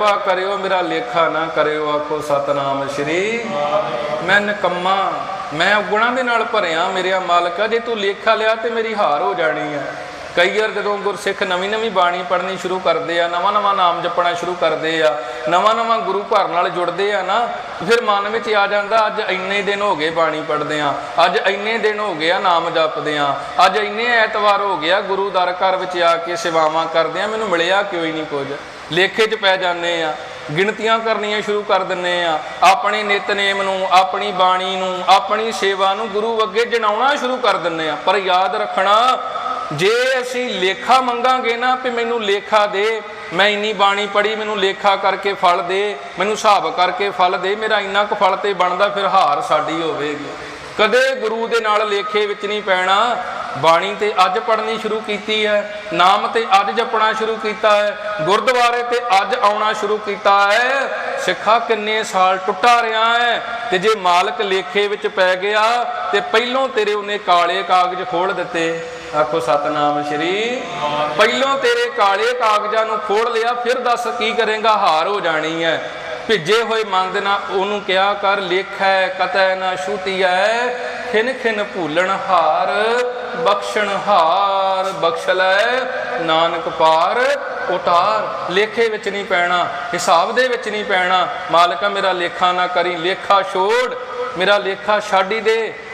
ਕਿਰਪਾ ਕਰਿਓ, ਮੇਰਾ ਲੇਖਾ ਨਾ ਕਰਿਓ, ਆਖੋ ਸਤਨਾਮ ਸ਼੍ਰੀ। ਮੈਂ ਨਕੰਮਾ, ਮੈਂ ਗੁਣਾਂ ਦੇ ਨਾਲ ਭਰਿਆ, ਮੇਰਿਆ ਮਾਲਕਾ ਜੇ ਤੂੰ ਲੇਖਾ ਲਿਆ ਤੇ ਮੇਰੀ ਹਾਰ ਹੋ ਜਾਣੀ ਆ। ਕਈ ਵਾਰ ਜਦੋਂ ਗੁਰਸਿੱਖ ਨਵੀਂ ਨਵੀਂ ਬਾਣੀ ਪੜ੍ਹਨੀ ਸ਼ੁਰੂ ਕਰਦੇ ਆ ਨਵਾਂ ਨਵਾਂ ਨਾਮ ਜਪਣਾ ਸ਼ੁਰੂ ਕਰਦੇ ਆ ਨਵਾਂ ਨਵਾਂ ਗੁਰੂ ਘਰ ਨਾਲ ਜੁੜਦੇ ਆ ਨਾ, ਫਿਰ ਮਨ ਵਿੱਚ ਆ ਜਾਂਦਾ, ਅੱਜ ਇੰਨੇ ਦਿਨ ਹੋ ਗਏ ਬਾਣੀ ਪੜ੍ਹਦੇ ਆ, ਅੱਜ ਇੰਨੇ ਦਿਨ ਹੋ ਗਏ ਆ ਨਾਮ ਜਪਦੇ ਆ, ਅੱਜ ਇੰਨੇ ਐਤਵਾਰ ਹੋ ਗਿਆ ਗੁਰੂ ਦਰ ਘਰ ਵਿੱਚ ਆ ਕੇ ਸੇਵਾਵਾਂ ਕਰਦੇ ਆ, ਮੈਨੂੰ ਮਿਲਿਆ ਕਿਉਂ ਹੀ ਨਹੀਂ ਕੁਝ? ਲੇਖੇ 'ਚ ਪੈ ਜਾਂਦੇ ਆ, ਗਿਣਤੀਆਂ ਕਰਨੀਆਂ ਸ਼ੁਰੂ ਕਰ ਦਿੰਨੇ ਆ, ਆਪਣੇ ਨਿਤਨੇਮ ਨੂੰ, ਆਪਣੀ ਬਾਣੀ ਨੂੰ, ਆਪਣੀ ਸੇਵਾ ਨੂੰ ਗੁਰੂ ਅੱਗੇ ਜਣਾਉਣਾ ਸ਼ੁਰੂ ਕਰ ਦਿੰਨੇ ਆ। ਪਰ ਯਾਦ ਰੱਖਣਾ, ਜੇ ਅਸੀਂ ਲੇਖਾ ਮੰਗਾਂਗੇ ਨਾ, ਵੀ ਮੈਨੂੰ ਲੇਖਾ ਦੇ ਮੈਂ ਇੰਨੀ ਬਾਣੀ ਪੜ੍ਹੀ, ਮੈਨੂੰ ਲੇਖਾ ਕਰਕੇ ਫਲ ਦੇ, ਮੈਨੂੰ ਹਿਸਾਬ ਕਰਕੇ ਫਲ ਦੇ, ਮੇਰਾ ਇੰਨਾ ਕੁ ਫਲ ਤੇ ਬਣਦਾ, ਫਿਰ ਹਾਰ ਸਾਡੀ ਹੋਵੇਗੀ। ਕਦੇ ਗੁਰੂ ਦੇ ਨਾਲ ਲੇਖੇ ਵਿੱਚ ਨਹੀਂ ਪੈਣਾ। ਬਾਣੀ ਤੇ ਅੱਜ ਪੜ੍ਹਨੀ ਸ਼ੁਰੂ ਕੀਤੀ ਹੈ, ਨਾਮ ਤੇ ਅੱਜ ਜਪਣਾ ਸ਼ੁਰੂ ਕੀਤਾ ਹੈ, ਗੁਰਦੁਆਰੇ ਤੇ ਅੱਜ ਆਉਣਾ ਸ਼ੁਰੂ ਕੀਤਾ ਹੈ। ਸਿੱਖਾ ਕਿੰਨੇ ਸਾਲ ਟੁੱਟਾ ਰਿਹਾ ਹੈ ਤੇ ਜੇ ਮਾਲਕ ਲੇਖੇ ਵਿੱਚ ਪੈ ਗਿਆ, ਤੇ ਪਹਿਲੋਂ ਤੇਰੇ ਉਹਨੇ ਕਾਲੇ ਕਾਗਜ਼ ਖੋਲ ਦਿੱਤੇ। ਆਖੋ ਸਤਨਾਮ ਸ਼੍ਰੀ। ਪਹਿਲੋਂ ਤੇਰੇ ਕਾਲੇ ਕਾਗਜ਼ਾਂ ਨੂੰ ਖੋਲ ਲਿਆ, ਫਿਰ ਦੱਸ ਕੀ ਕਰੇਗਾ, ਹਾਰ ਹੋ ਜਾਣੀ ਹੈ ਭਿੱਜੇ ਹੋਏ ਮਨ ਦੇ ਨਾਲ ਉਹਨੂੰ ਕਿਹਾ ਕਰ, ਲੇਖੈ ਕਤੈ ਨਾ ਛੂਟੀਐ ਖਿਨ ਖਿਨ ਭੂਲਣ ਹਾਰ, ਬਖਸ਼ਣ ਹਾਰ, ਬਖਸ਼ ਲੈ। ਨਾਨਕ ਪਾਰ ਉਤਾਰ ਲੇਖੇ ਵਿੱਚ ਨਹੀਂ ਪੈਣਾ, ਹਿਸਾਬ ਦੇ ਵਿੱਚ ਨਹੀਂ ਪੈਣਾ। ਮਾਲਕਾ ਮੇਰਾ ਲੇਖਾ ਨਾ ਕਰੀ, ਲੇਖਾ ਛੋੜ। ਮੇਰਾ ਲੇਖਾ ਛੱਡ ਦੇ।